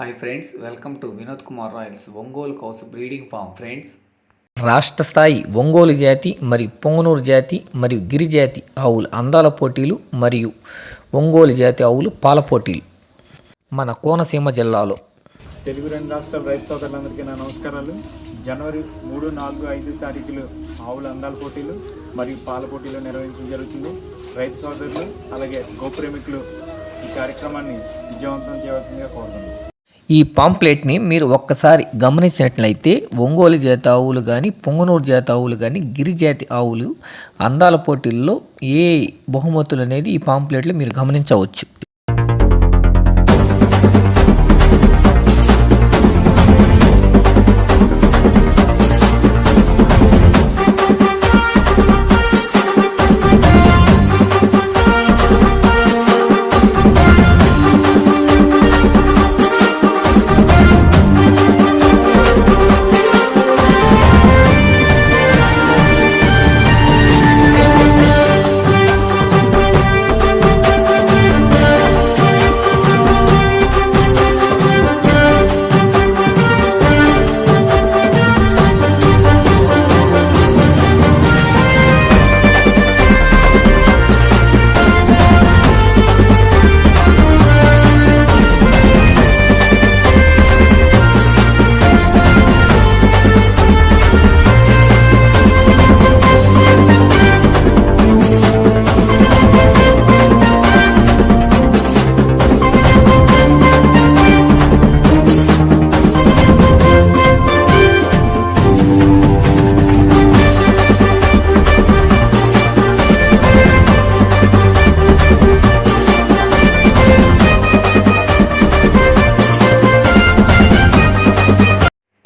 Hi friends welcome to Vinod Kumar royals Ongole కౌసు breeding farm friends రాష్ట్ర స్థాయి ఒంగోలు జాతి మరియు పొంగనూరు జాతి మరియు గిరి జాతి ఆవుల అందాల పోటీలు మరియు ఒంగోలు జాతి ఆవులు పాల పోటీలు. మన కోనసీమ జిల్లాలో. తెలుగు రెండు రాష్ట్రాల రైతు సోదరులందరికీ నా నమస్కారాలు. జనవరి మూడు నాలుగు ఐదు తారీఖులు ఆవుల అందాల పోటీలు మరియు పాల పోటీలు నిర్వహించడం జరుగుతుంది. రైతు సోదరులు అలాగే గోప్రేమికులు ఈ కార్యక్రమాన్ని విజయవంతం చేయవలసిందిగా కోరుతున్నాను. ఈ పాంప్లెట్ని మీరు ఒక్కసారి గమనించినట్లయితే ఒంగోలు జాతి ఆవులు కానీ పొంగనూరు జాతి ఆవులు కానీ గిరిజాతి ఆవులు అందాల పోటీల్లో ఏ బహుమతులు అనేది ఈ పాంప్లెట్లు మీరు గమనించవచ్చు.